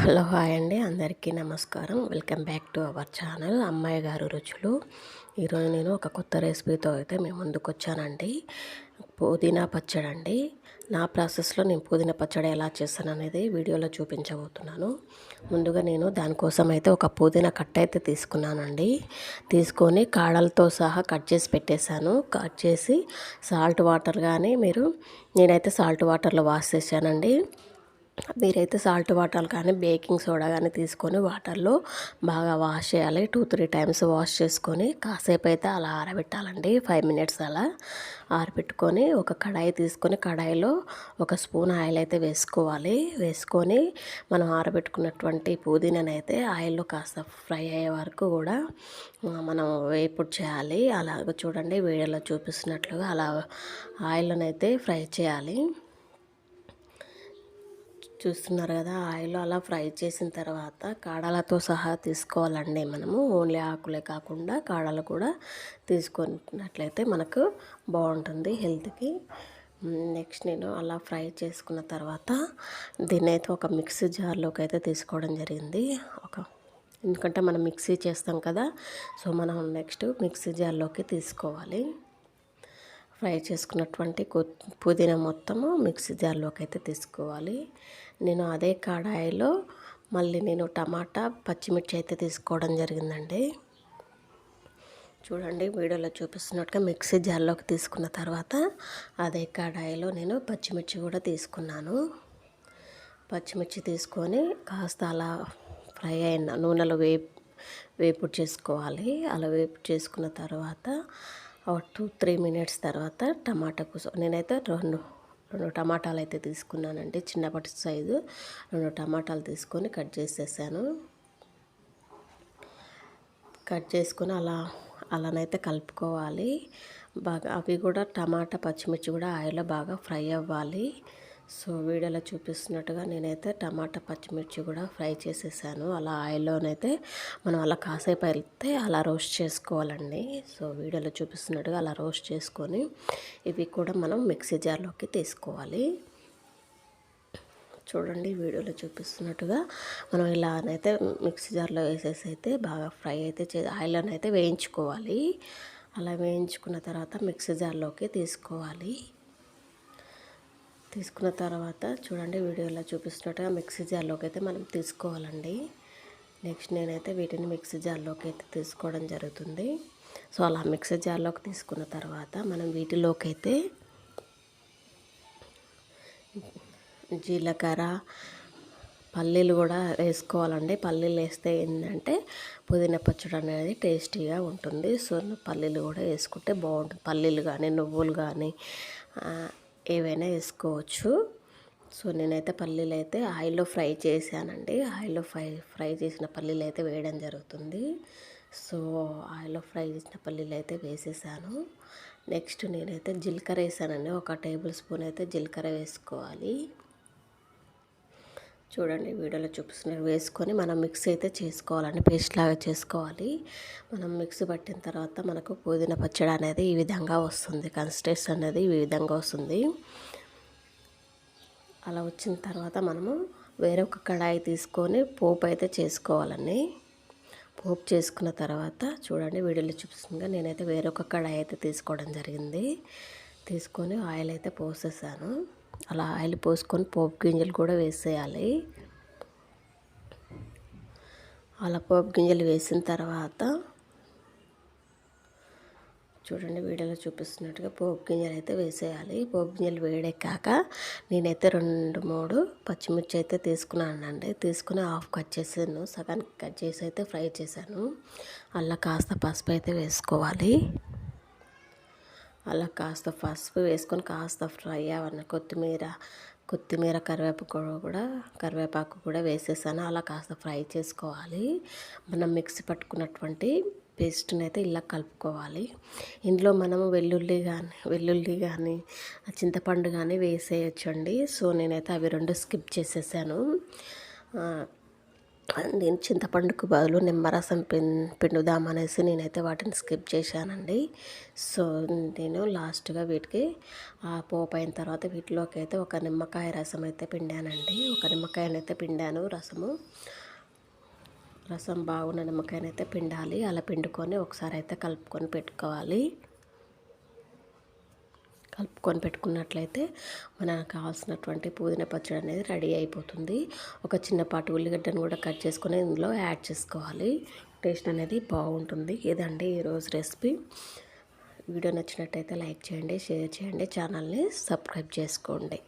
Hello hi అండి అందరికీ నమస్కారం. Welcome back to our channel. అమ్మాయి గారు రుచులు. ఈరోజు నేను ఒక కొత్త రెసిపీతో అయితే మేము ముందుకు వచ్చానండి. పుదీనా పచ్చడి అండి. నా ప్రాసెస్లో నేను పుదీనా పచ్చడి ఎలా చేస్తాను అనేది వీడియోలో చూపించబోతున్నాను. ముందుగా నేను దానికోసం అయితే ఒక పుదీనా కట్ట అయితే తీసుకున్నానండి. తీసుకొని కాడలతో సహా కట్ చేసి పెట్టేశాను. కట్ చేసి సాల్ట్ వాటర్ కానీ మీరు నేనైతే సాల్ట్ వాటర్లో వాష్ చేశానండి మీరైతే సాల్ట్ వాటర్ కానీ బేకింగ్ సోడా కానీ తీసుకొని వాటర్లో బాగా వాష్ చేయాలి. టూ త్రీ టైమ్స్ వాష్ చేసుకొని కాసేపు అయితే అలా ఆరబెట్టాలండి. ఫైవ్ మినిట్స్ అలా ఆరబెట్టుకొని ఒక కడాయి తీసుకొని కడాయిలో ఒక స్పూన్ ఆయిల్ అయితే వేసుకోవాలి. వేసుకొని మనం ఆరబెట్టుకున్నటువంటి పుదీనానైతే ఆయిల్లో కాస్త ఫ్రై అయ్యే వరకు కూడా మనం వేపుడు చేయాలి. అలాగ చూడండి వీడియోలో చూపిస్తున్నట్లుగా అలా ఆయిల్లోనైతే ఫ్రై చేయాలి. చూస్తున్నారు కదా ఆయిల్ అలా ఫ్రై చేసిన తర్వాత కాడలతో సహా తీసుకోవాలండి మనము. ఓన్లీ ఆకులే కాకుండా కాడలు కూడా తీసుకున్నట్లయితే మనకు బాగుంటుంది హెల్త్కి. నెక్స్ట్ నేను అలా ఫ్రై చేసుకున్న తర్వాత దీన్ని అయితే ఒక మిక్సీ జార్లోకి అయితే తీసుకోవడం జరిగింది. ఒక ఎందుకంటే మనం మిక్సీ చేస్తాం కదా సో మనం నెక్స్ట్ మిక్సీ జార్లోకి తీసుకోవాలి. ఫ్రై చేసుకున్నటువంటి పుదీనా మొత్తము మిక్సీ జార్లోకి అయితే తీసుకోవాలి. నేను అదే కడాయిలో మళ్ళీ నేను టమాటా పచ్చిమిర్చి అయితే తీసుకోవడం జరిగిందండి. చూడండి వీడియోలో చూపిస్తున్నట్టుగా మిక్సీ జార్లోకి తీసుకున్న తర్వాత అదే కడాయిలో నేను పచ్చిమిర్చి కూడా తీసుకున్నాను. పచ్చిమిర్చి తీసుకొని కాస్త అలా ఫ్రై అయిన నూనెలో వేపు వేపుడు చేసుకోవాలి. అలా వేపుడు చేసుకున్న తర్వాత టూ త్రీ మినిట్స్ తర్వాత టమాటా కోసం నేనైతే రెండు రెండు టమాటాలు అయితే తీసుకున్నానండి. చిన్నపాటి సైజు రెండు టమాటాలు తీసుకొని కట్ చేసేసాను. కట్ చేసుకొని అలా అలానైతే కలుపుకోవాలి. బాగా అవి కూడా టమాటా పచ్చిమిర్చి కూడా ఆయిల్లో బాగా ఫ్రై అవ్వాలి. సో వీడియోలో చూపిస్తున్నట్టుగా నేనైతే టమాటా పచ్చిమిర్చి కూడా ఫ్రై చేసేసాను. అలా ఆయిల్లోనైతే మనం అలా కాసేపు వెళ్తే అలా రోస్ట్ చేసుకోవాలండి. సో వీడియోలో చూపిస్తున్నట్టుగా అలా రోస్ట్ చేసుకొని ఇవి కూడా మనం మిక్సీ జార్లోకి తీసుకోవాలి. చూడండి వీడియోలో చూపిస్తున్నట్టుగా మనం ఇలానైతే మిక్సీ జార్లో వేసేసి అయితే బాగా ఫ్రై అయితే చే ఆయిల్లోనైతే వేయించుకోవాలి. అలా వేయించుకున్న తర్వాత మిక్సీ జార్లోకి తీసుకోవాలి. తీసుకున్న తర్వాత చూడండి వీడియోలో చూపిస్తున్నట్టుగా మిక్సీ జార్లోకి అయితే మనం తీసుకోవాలండి. నెక్స్ట్ నేనైతే వీటిని మిక్సీ జార్లోకి అయితే తీసుకోవడం జరుగుతుంది. సో అలా మిక్సీ జార్లోకి తీసుకున్న తర్వాత మనం వీటిలోకి అయితే జీలకర్ర పల్లీలు కూడా వేసుకోవాలండి. పల్లీలు వేస్తే ఏంటంటే పుదీనా పచ్చడి అనేది టేస్టీగా ఉంటుంది. సో పల్లీలు కూడా వేసుకుంటే బాగుంటుంది. పల్లీలు కానీ నువ్వులు కానీ ఏవైనా వేసుకోవచ్చు. సో నేనైతే పల్లీలు అయితే ఆయిల్లో ఫ్రై చేశానండి. ఆయిల్లో ఫ్రై ఫ్రై చేసిన పల్లీలు అయితే వేయడం జరుగుతుంది. సో ఆయిల్లో ఫ్రై చేసిన పల్లీలు అయితే వేసేసాను. నెక్స్ట్ నేనైతే జీలకర్ర వేసానండి. ఒక టేబుల్ స్పూన్ అయితే జీలకర్ర వేసుకోవాలి. చూడండి వీడియోలో చూపిస్తున్నారు వేసుకొని మనం మిక్స్ అయితే చేసుకోవాలండి పేస్ట్ లాగా చేసుకోవాలి. మనం మిక్సీ పట్టిన తర్వాత మనకు పుదీనా పచ్చడి అనేది ఈ విధంగా వస్తుంది కన్సిస్టెన్సీ అనేది ఈ విధంగా వస్తుంది. అలా వచ్చిన తర్వాత మనము వేరొక కడాయి తీసుకొని పోపు అయితే చేసుకోవాలండి. పోపు చేసుకున్న తర్వాత చూడండి వీడియోలో చూపిస్తుందిగా నేనైతే వేరొక కడాయి అయితే తీసుకోవడం జరిగింది. తీసుకొని ఆయిల్ అయితే పోసేసాను. అలా ఆయిల్ పోసుకొని పోపు గింజలు కూడా వేసేయాలి. అలా పోపు గింజలు వేసిన తర్వాత చూడండి వీడియోలో చూపిస్తున్నట్టుగా పోపు గింజలు అయితే వేసేయాలి. పోపు గింజలు వేడెక్కాక నేనైతే రెండు మూడు పచ్చిమిర్చి అయితే తీసుకున్నానండి. తీసుకుని హాఫ్ కట్ చేసాను. సగానికి కట్ చేసి అయితే ఫ్రై చేశాను. అలా కాస్త పసుపు అయితే వేసుకోవాలి. అలా కాస్త పసుపు వేసుకొని కాస్త ఫ్రై అవన్నీ కొత్తిమీర కొత్తిమీర కరివేపాకు కూడా కరివేపాకు కూడా వేసేసాను. అలా కాస్త ఫ్రై చేసుకోవాలి. మనం మిక్సీ పట్టుకున్నటువంటి పేస్ట్ని అయితే ఇలా కలుపుకోవాలి. ఇందులో మనము వెల్లుల్లి కానీ వెల్లుల్లి కానీ చింతపండు కానీ వేసేయచ్చండి. సో నేనైతే అవి రెండు స్కిప్ చేసేసాను. నేను చింతపండుకు బదులు నిమ్మరసం పిం పిండుదామనేసి నేనైతే వాటిని స్కిప్ చేశానండి. సో నేను లాస్ట్గా వీటికి ఆ పోపు అయిన తర్వాత వీటిలోకి అయితే ఒక నిమ్మకాయ రసం అయితే పిండానండి. ఒక నిమ్మకాయనైతే పిండాను రసము. రసం బాగున్న నిమ్మకాయనైతే పిండాలి. అలా పిండుకొని ఒకసారి అయితే కలుపుకొని పెట్టుకోవాలి. కలుపుకొని పెట్టుకున్నట్లయితే మనకు కావాల్సినటువంటి పుదీనా పచ్చడి అనేది రెడీ అయిపోతుంది. ఒక చిన్నపాటి ఉల్లిగడ్డను కూడా కట్ చేసుకొని ఇందులో యాడ్ చేసుకోవాలి. టేస్ట్ అనేది బాగుంటుంది. ఇదండి ఈరోజు రెసిపీ. వీడియో నచ్చినట్టయితే లైక్ చేయండి షేర్ చేయండి ఛానల్ని సబ్స్క్రైబ్ చేసుకోండి.